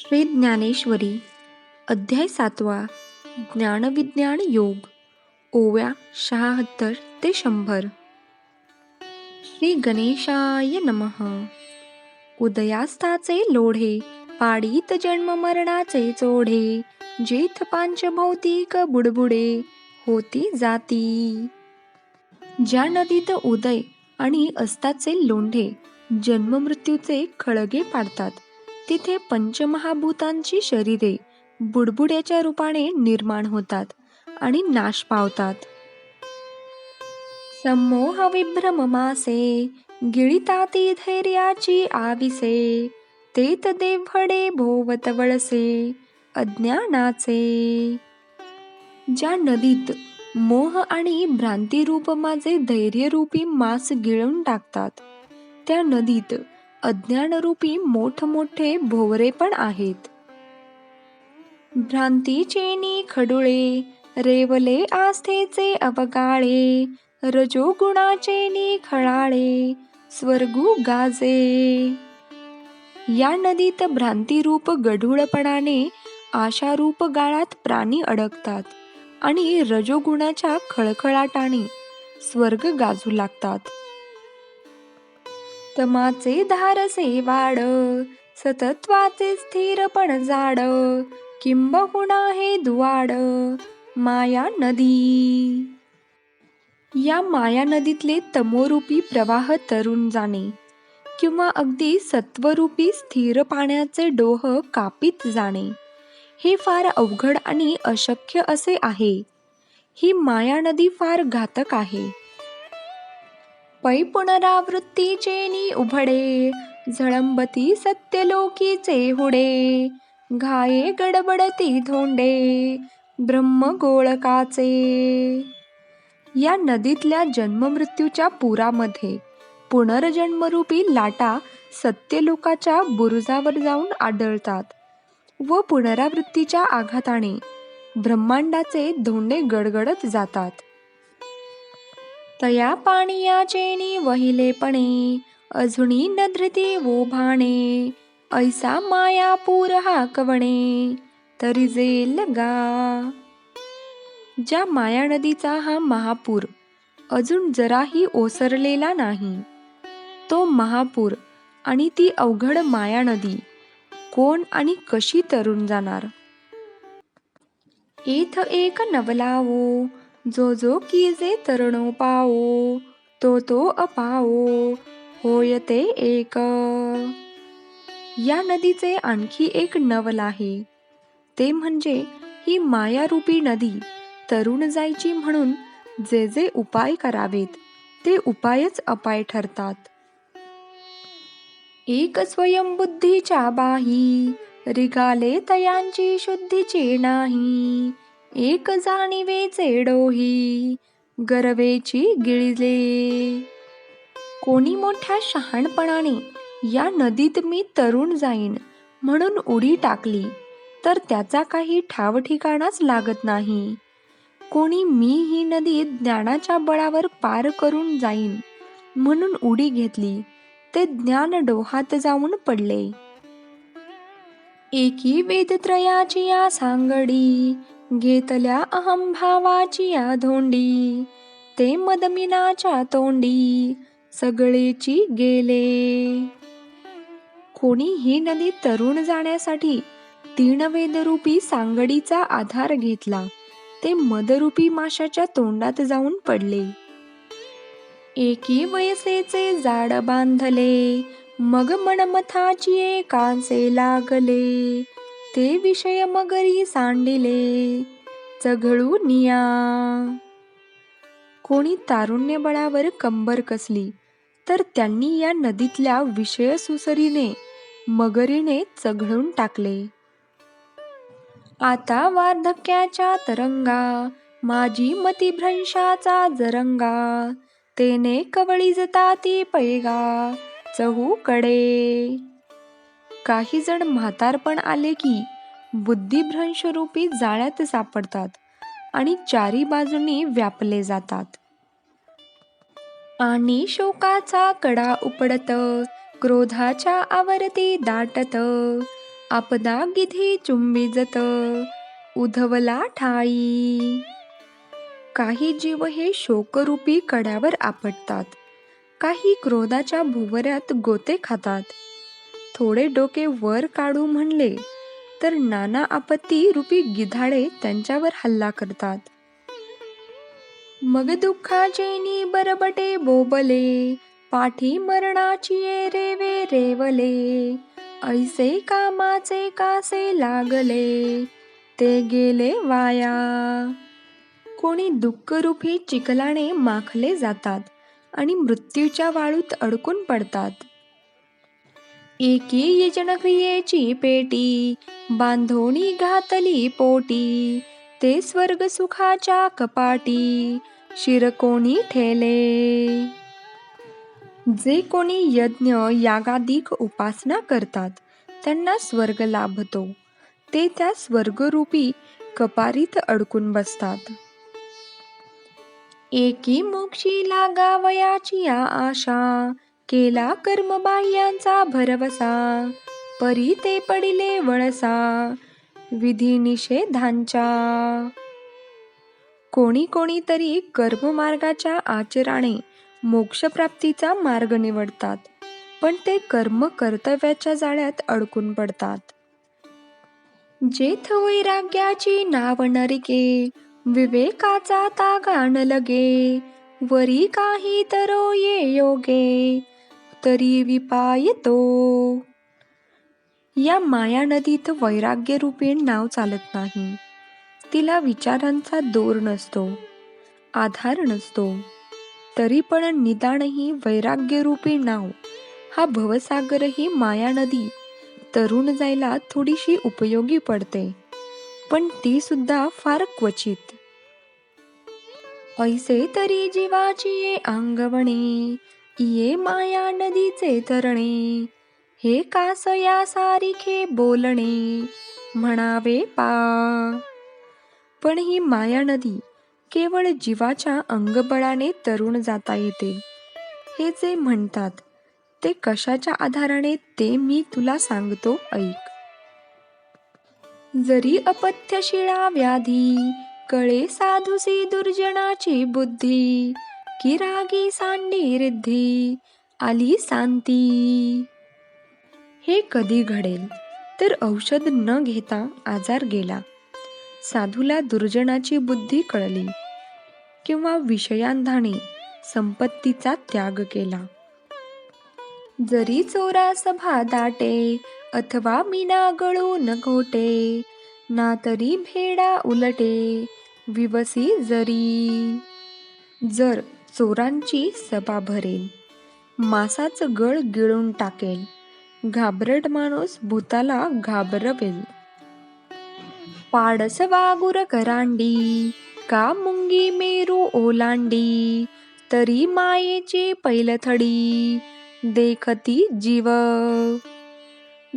श्री ज्ञानेश्वरी अध्याय सातवा ज्ञानविज्ञान योग ओव्या शहात्तर ते शंभर. श्री गणेशाय नमः. उदयास्ताचे लोढे पाडीत जन्म मरणाचे चोढे जेथ पांचभौतिक बुडबुडे होती जाती. ज्या नदीत उदय आणि अस्ताचे लोंढे जन्ममृत्यूचे खळगे पाडतात तिथे पंचमहाभूतांची शरीरे बुडबुड्याच्या रूपाने निर्माण होतात आणि नाश पावतात. समोह विभ्रम मासे गिळिताती धैर्याची आविसे तेत देवडे भोवत वळसे अज्ञानाचे. ज्या नदीत मोह आणि भ्रांतीरूप माझे धैर्यरूपी मास गिळून टाकतात त्या नदीत अज्ञानरूपी मोठमोठे भोवरे पण आहेत. भ्रांतीचेनी खडुळे रेवले आस्थेचे अवकाळे रजोगुणाचे खळाळे स्वर्गू गाजे. या नदीत भ्रांतिरूप गढूळपणाने आशारूप गाळात प्राणी अडकतात आणि रजोगुणाच्या खळखळाटाने स्वर्ग गाजू लागतात. तमाचे धारसे वाड सतत्वाचे स्थिरपण जाड किंबहुना हे दुवाड माया नदी. या माया नदीतले तमोरूपी प्रवाह तरुण जाणे किंवा अगदी सत्वरूपी स्थिर पाण्याचे डोह कापीत जाणे हे फार अवघड आणि अशक्य असे आहे. ही माया नदी फार घातक आहे. पै पुनरावृत्तीचे नि उभडे झळंबती सत्यलोकीचे हुडे घाये गडबडती धोंडे ब्रह्म गोळकाचे. या नदीतल्या जन्ममृत्यूच्या पुरामध्ये पुनर्जन्मरूपी लाटा सत्यलोकाच्या बुरुजावर जाऊन आढळतात व पुनरावृत्तीच्या आघाताने ब्रह्मांडाचे धोंडे गडगडत जातात. तया पाणियाचेनी वहिलेपणे अजुनी न धृती वो भाणे ऐसा मायापूर हा कवणे तरी जेल गा. ज्या माया नदीचा हा महापूर अजून जराही ओसरलेला नाही तो महापूर आणि ती अवघड माया नदी कोण आणि कशी तरुण जाणार? एथ एक नवलावो जो जो कीजे तरणो पाओ तो तो अपाओ होय ते एक. या नदीचे आणखी एक नवल आहे. ते म्हणजे ही मायारूपी नदी तरुण जायची म्हणून जे जे उपाय करावेत ते उपायच अपाय ठरतात. एक स्वयंबुद्धीच्या बाही रिगाले तयांची शुद्धीची नाही. एक जाणीवेचे डोही गरवेची गिळले. कोणी मोठ्या शहाणपणाने या नदीत मी तरुण जाईन म्हणून उडी टाकली तर त्याचा काही ठाव ठिकाणाच लागत नाही. कोणी मी ही नदी ज्ञानाच्या बळावर पार करून जाईन म्हणून उडी घेतली ते ज्ञान डोहात जाऊन पडले. एकी वेदत्रयाची या सांगडी घेतल्या अहम भावाची या धोंडी ते मदमिनाच्या तोंडी सगळेची गेले. कोणी ही नदी तरुण जाण्यासाठी तीन वेदरूपी सांगडीचा आधार घेतला ते मदरूपी माशाच्या तोंडात जाऊन पडले. एकी वयसेचे जाड बांधले मग मनमथाची एकांचे लागले. ते विषय मगरी सांडिले चघळू निया. कोणी तारुण्य बळावर कंबर कसली तर त्यांनी या नदीतल्या विषय सुसरीने मगरीने चघळून टाकले. आता वार्धक्याच्या तरंगा माझी मतिभ्रंशाचा जरंगा तेने कवळी ती पैगा चहूकडे काही जण म्हातारपण आले की बुद्धिभ्रंशरूपी जाळ्यात सापडतात आणि चारी बाजूनी व्यापले जातात. आणि शोकाचा कडा उपडत क्रोधाच्या आवर्ती दाटत आपदा गिधी चुंबिजत उधवला ठाई. काही जीव हे शोकरूपी कड्यावर आपटतात काही क्रोधाच्या भुवऱ्यात गोते खातात. थोडे डोके वर काढू म्हणले तर नाना आपत्ती रूपी गिधाडे त्यांच्यावर हल्ला करतात. मग दुःखाचे बरबटे बोबले पाठी मरणाची रेवे रेवले ऐसे कामाचे कासे लागले ते गेले वाया. कोणी दुःखरूपी चिखलाने माखले जातात आणि मृत्यूच्या वाळूत अडकून पडतात. एकी यजनक्रियेची पेटी बांधोणी घातली पोटी ते स्वर्ग सुखाच्या कपाटी शिरकोणी ठेले. जे कोणी यज्ञ यागादिक उपासना करतात त्यांना स्वर्ग लाभतो. ते त्या स्वर्गरूपी कपारीत अडकून बसतात. एकी मोक्षी लागावयाची या आशा केला कर्मबाह्यांचा भरवसा परी ते पडिले वळसा विधी निषेधांच्या कोणी कोणीतरी कर्ममार्गाच्या आचराने मोक्षप्राप्तीचा मार्ग निवडतात पण ते कर्म कर्तव्याच्या जाळ्यात अडकून पडतात. जेथ वैराग्याची नाव नरिके विवेकाचा तागा न लगे वरी काही तरो ये योगे तरी विपायतो. या माया नदीत वैराग्य रूपी नाव चालत नाही. तिला विचारांचा दोर नसतो आधार नसतो. तरी पण निदानही वैराग्यरूपी नाव हा भवसागरही माया नदी तरुण जायला थोडीशी उपयोगी पडते. पण ती सुद्धा फार क्वचित. ऐसे तरी जीवाची ये अंगवणे ये माया नदीचे तरणे हे कास या सारिखे बोलणे म्हणावे पा. पण ही माया नदी केवळ जीवाच्या अंगबळाने तरुण जाता येते. हे जे म्हणतात ते कशाच्या आधाराने ते मी तुला सांगतो ऐक. जरी अपथ्यशिळा व्याधी कळे साधुसी दुर्जनाची बुद्धी की रागी सांडी रिद्धी आली शांती हे कधी घडेल तर औषध न घेता आजार गेला साधूला दुर्जनाची बुद्धी कळली किंवा विषयांधाने संपत्तीचा त्याग केला जरी चोरा सभा दाटे अथवा मीना गळू न ना तरी भेडा उलटे विवसी जरी जर चोरांची सभा भरेल मासाचं गळ गिळून टाकेल घाबरट माणूस भूताला घाबरवेल. पाडस वागुर करांडी का मुंगी मेरू ओलांडी तरी मायेची पैलथडी देखती जीव.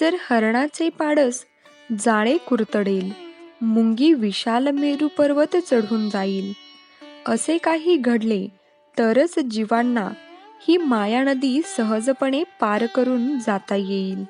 जर हरणाचे पाडस जाळे कुरतडेल मुंगी विशाल मेरू पर्वत चढून जाईल. असे काही घडले तरच जीवांना ही माया नदी सहजपणे पार करून जाता येईल.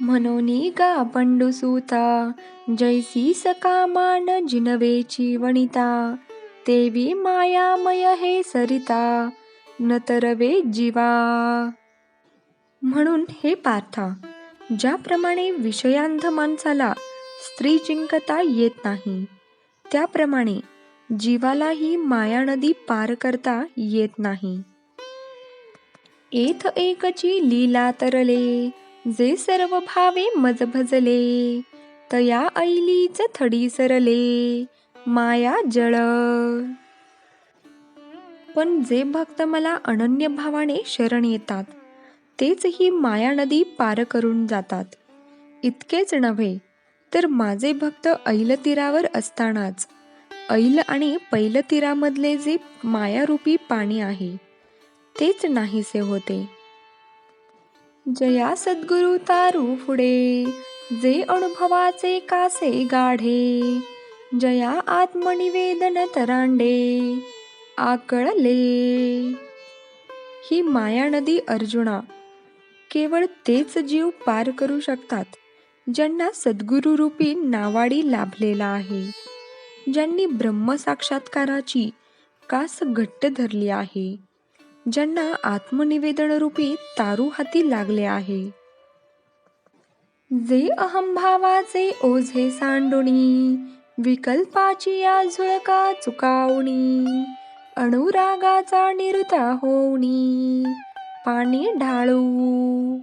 म्हणून गा पंडुसूता जैसी सकामान जिनवेची वणिता तेवी मायामय हे सरिता न तरवे जीवा. म्हणून हे पार्था ज्याप्रमाणे विषयांध माणसाला स्त्री जिंकता येत नाही त्याप्रमाणे जीवालाही माया नदी पार करता येत नाही. एथ एकची लीला तरले जे सर्व भावे मज भजले तया ऐलीच थडी सरले माया जळ. पण जे भक्त मला अनन्य भावाने शरण येतात तेच ही माया नदी पार करून जातात. इतकेच नव्हे तर माझे भक्त ऐलतीरावर असतानाच ऐल आणि पैल तीरामधले जे मायारूपी पाणी आहे तेच नाहीसे होते. जया सद्गुरु तारू पुढे जे अनुभवाचे कासे गाढे जया आत्मनिवेदन तरांडे आकळले. ही माया नदी अर्जुना केवळ तेच जीव पार करू शकतात ज्यांना सद्गुरुरूपी नावाडी लाभलेला आहे. ज्यांनी ब्रह्मसाक्षात्काराची कास घट्ट धरली आहे ज्यांना आत्मनिवेदन रूपी तारू हाती लागले आहे. जे अहंभावाचे ओझे सांडुणी विकल्पाची या झुळका चुकावणी अनुरागाचा निरुता होणी पाणी ढाळू.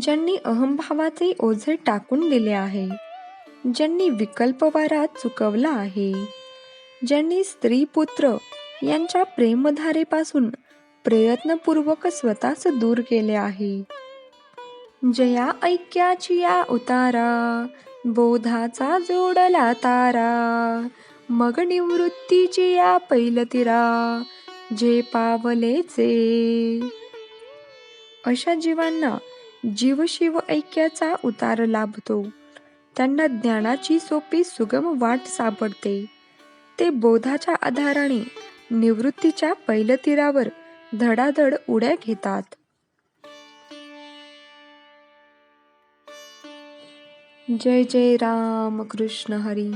ज्यांनी अहंभावाचे ओझे टाकून दिले आहे ज्यांनी विकल्पवारात चुकवला आहे. ज्यांनी स्त्री पुत्र यांच्या प्रेमधारेपासून प्रयत्नपूर्वक स्वतःच दूर केले आहे. जया ऐक्याची या उतारा बोधाचा जोडला तारा मग निवृत्तीची या पैलतिरा जे पावलेचे. अशा जीवांना जीवशिव ऐक्याचा उतार लाभतो. त्यांना ज्ञानाची सोपी सुगम वाट सापडते. ते बोधाच्या आधाराने निवृत्तीच्या पैलतीरावर धडाधड उड्या घेतात. जय जय राम कृष्ण हरी.